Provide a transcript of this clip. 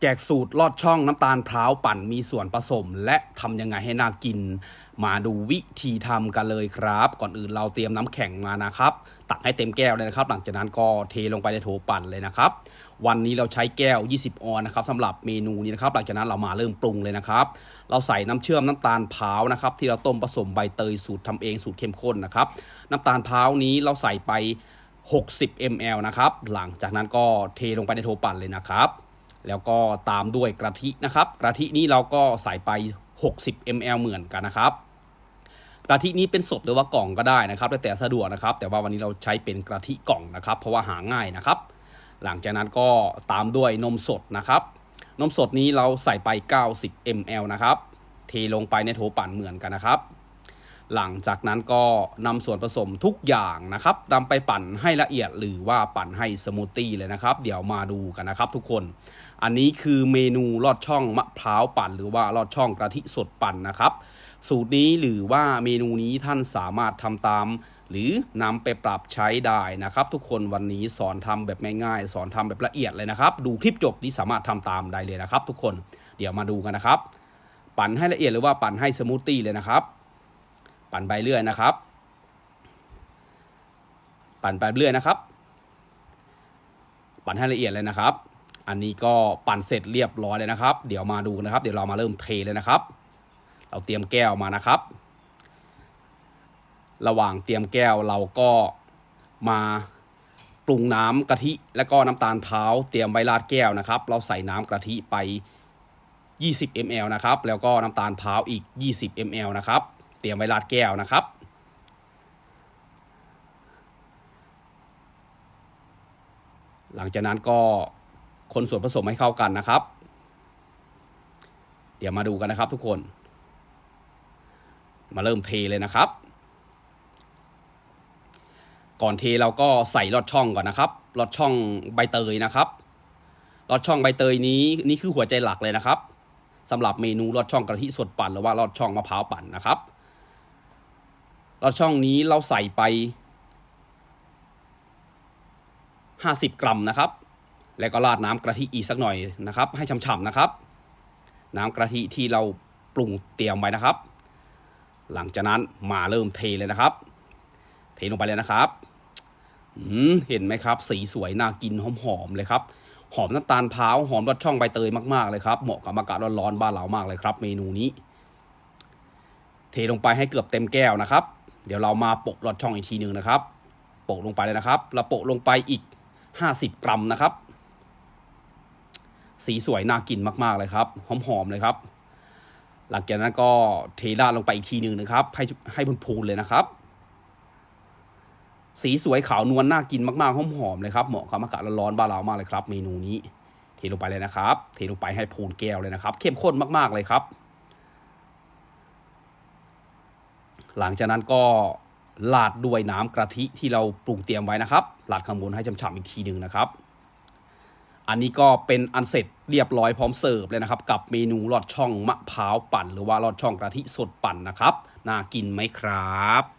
แจกสูตรลอดช่องน้ำตาลพร้าวปั่นมีส่วนผสม และทำยังไงให้น่ากิน มาดูวิธีทำกันเลยครับ ก่อนอื่นเราเตรียมน้ำแข็งมานะครับ ตักให้เต็มแก้วเลยนะครับ หลังจากนั้นก็เทลงไปในโถปั่นเลยนะครับ วันนี้เราใช้แก้ว 20 ออนนะครับสำหรับเมนูนี้นะครับ หลังจากนั้นเรามาเริ่มปรุงเลยนะครับ เราใส่น้ำเชื่อมน้ำตาลพร้าวนะครับ ที่เราต้มผสมใบเตยสูตรทำเองสูตรเข้มข้นนะครับ น้ำตาลพร้าวนี้เราใส่ไป 60 ml นะครับ หลังจากนั้นก็เทลงไปในโถปั่นเลยนะครับ แล้วก็ตามด้วยกะทินะครับกะทินี้เราก็ใส่ไป 60 ml เหมือนกันนะครับกะทินี้เป็นสดหรือว่ากล่องก็ได้นะครับแล้วแต่สะดวกนะครับ แต่ว่าวันนี้เราใช้เป็นกะทิกล่องนะครับ เพราะว่าหาง่ายนะครับ หลังจากนั้นก็ตามด้วยนมสดนะครับ นมสดนี้เราใส่ไป 90 ml นะครับ เทลงไปในโถปั่นเหมือนกันนะครับ หลังจากนั้นก็นำส่วนผสมทุกอย่างนะครับนำไปปั่นให้ละเอียดหรือว่าปั่นให้สมูทตี้เลยนะครับ เดี๋ยวมาดูกันนะครับทุกคน อันนี้คือเมนูลอดช่องมะพร้าวปั่น หรือว่าลอดช่องกะทิสดปั่นนะครับ สูตรนี้หรือว่าเมนูนี้ท่านสามารถทำตาม หรือนำไปปรับใช้ได้นะครับ ทุกคนวันนี้สอนทำแบบง่ายๆ สอนทำแบบละเอียดเลยนะครับ ดูคลิปจบนี้สามารถทำตามได้เลยนะครับ ทุกคนเดี๋ยวมาดูกันนะครับ ปั่นให้ละเอียดหรือว่าปั่นให้สมูทตี้เลยนะครับ ปั่นไปเรื่อยนะครับ ปั่นไปเรื่อยนะครับ ปั่นให้ละเอียดเลยนะครับ อันนี้ก็ปั่นเสร็จเรียบร้อยเลยนะครับ เดี๋ยวมาดูนะครับ เดี๋ยวเรามาเริ่มเทเลยนะครับ เราเตรียมแก้วมานะครับ ระหว่างเตรียมแก้วเราก็มาปรุงน้ำกะทิแล้วก็น้ำตาลเท้าเตรียมไว้ราดแก้วนะครับ เราใส่น้ำกะทิไป 20 ml นะครับ แล้วก็น้ำตาลพร้าอีก 20 ml นะครับ เตรียมไว้ราดแก้วนะครับ หลังจากนั้นก็คนส่วนผสมให้เข้ากันนะครับ เดี๋ยวมาดูกันนะครับทุกคน มาเริ่มเทเลยนะครับ ก่อนเทเราก็ใส่ลอดช่องก่อนนะครับลอดช่องใบเตยนะครับลอดช่องใบเตยนี้นี่คือหัวใจหลักเลยนะครับสำหรับเมนูลอดช่องกะทิสดปั่นหรือว่าลอดช่องมะพร้าวปั่นนะครับ ลอดช่องนี้เราใส่ไป 50 กรัมนะครับ แล้วก็ราดน้ำกะทิอีกสักหน่อยนะครับ ให้ฉ่ำๆนะครับ น้ำกะทิที่เราปรุงเตรียมไว้นะครับ หลังจากนั้นมาเริ่มเทเลยนะครับ เทลงไปเลยนะครับเห็นไหมครับ สีสวยน่ากินหอมๆเลยครับ หอมน้ำตาลพร้าวหอมรสช่องใบเตยมากๆเลยครับเหมาะกับอากาศร้อนๆบ้านเรามากเลยครับ เมนูนี้ เทลงไปให้เกือบเต็มแก้วนะครับ เดี๋ยวเรามาโปะรสช่องอีกทีหนึ่งนะครับ โปะลงไปเลยนะครับเราโปะลงไปอีก 50 กรัมนะครับ สีสวยน่ากินมากๆเลยครับหอมๆเลยครับ หลังจากนั้นก็เทราดลงไปอีกทีหนึ่งนะครับ ให้ให้พูนๆเลยนะครับ สีสวยขาวนวลน่ากินมากๆหอมๆเลยครับเหมาะกับอากาศร้อนๆบ้านเรามากเลยครับ เมนูนี้เทลงไปเลยนะครับ เทลงไปให้พูนแก้วเลยนะครับ เข้มข้นมากๆเลยครับ หลังจากนั้นก็ลาดด้วยน้ำกะทิที่เราปรุงเตรียมไว้นะครับลาดข้างบนให้ฉ่ำๆอีกทีหนึ่งนะครับ อันนี้ก็เป็นอันเสร็จเรียบร้อยพร้อมเสิร์ฟเลยนะครับ กับเมนูลอดช่องมะพร้าวปั่น หรือว่าลอดช่องกะทิสดปั่นนะครับน่ากินไหมครับ